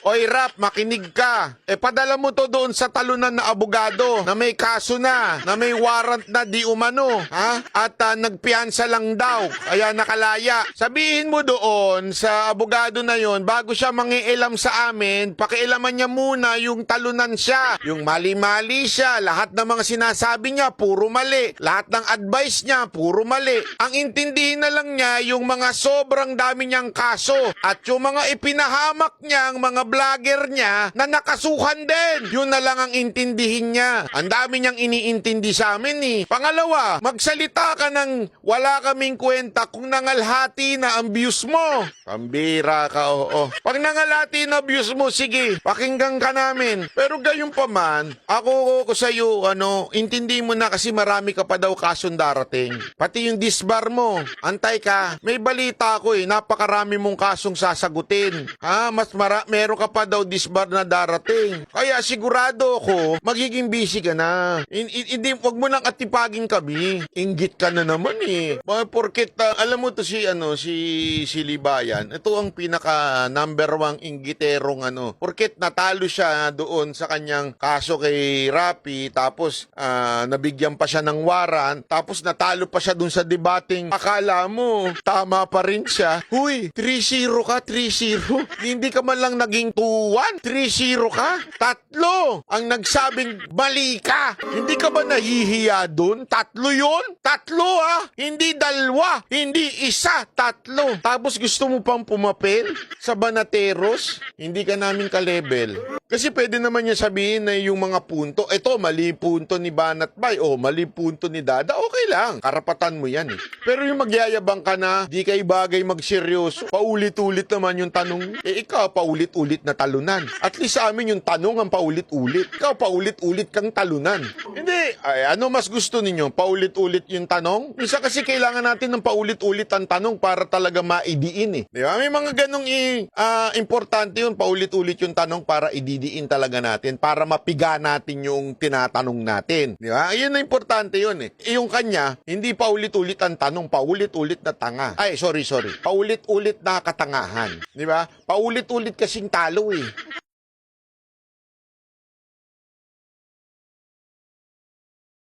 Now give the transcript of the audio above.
Oy, Rap, makinig ka. E padala mo to doon sa talunan na abogado na may kaso na, na may warrant na di umano, ha? At ah, nagpiansa lang daw, kaya nakalaya. Sabihin mo doon sa abogado na yon bago siya mangiilam sa amin, pakialaman niya muna yung talunan siya. Yung mali-mali siya, lahat ng mga sinasabi niya, puro mali. Lahat ng advice niya, puro mali. Ang intindihin na lang niya yung mga sobrang dami niyang kaso at yung mga ipinahamak niyang mga vlogger niya na nakasuhan din. Yun na lang ang intindihin niya. Ang dami niyang iniintindi sa amin eh. Pangalawa, magsalita ka ng wala kaming kwenta kung nangalhati na ang views mo. Pambira ka, oo. Pag nangalhati na views mo, sige, pakinggan ka namin. Pero gayon pa man, ako ko sa iyo, ano, intindi mo na kasi marami ka pa daw kasong darating. Pati yung disbar mo, antay ka. May balita ako eh, napakarami mong kasong sasagutin. Ha, mas mara meron ka pa daw disbar na darating. Kaya sigurado ako, magiging busy ka na. In- in- Hindi, wag mo nang atipagin kami. Inggit ka na naman eh. Mga porket, ah, alam mo to si, ano, si, si Libayan, ito ang pinaka number one inggiterong ano. Porket natalo siya doon sa kanyang kaso kay Rapi, tapos ah, nabigyan pa siya ng waran, tapos natalo pa siya doon sa debating akala mo, tama pa rin siya. Huy, 3-0 ka, 3-0. Hindi ka man lang naging 2-1, 3-0 ka. Tatlo ang nagsabing mali ka. Hindi ka ba nahihiya doon? Tatlo yon? Tatlo ha? Hindi dalwa, hindi isa, tatlo. Tapos gusto mo pang pumapel sa Banateros? Hindi ka namin ka-level. Kasi pwede naman niya sabihin na yung mga punto, eto mali punto ni Banat Bay, o mali punto ni Dada, okay lang. Karapatan mo yan eh. Pero yung magyayabang ka na, di kay bagay magseryoso, paulit-ulit naman yung tanong, eh ikaw paulit-ulit na talunan. At least sa amin yung tanong ang paulit-ulit. Ikaw paulit-ulit kang talunan. Hindi, ay, ano mas gusto ninyo? Paulit-ulit yung tanong? Isa kasi kailangan natin ng paulit-ulit ang tanong para talaga maidiin eh. Di ba? May mga ganong i, ah, importante yun, paulit-ulit yung tanong para ididiin talaga natin, para mapiga natin yung tinatanong natin. Di ba? Yun na importante yun eh. Eh, Yung kanya, hindi paulit-ulit ang tanong, paulit-ulit na tanga. Ay, sorry, sorry. Paulit-ulit na katangahan. Di ba? Paulit-ulit kasing talo eh.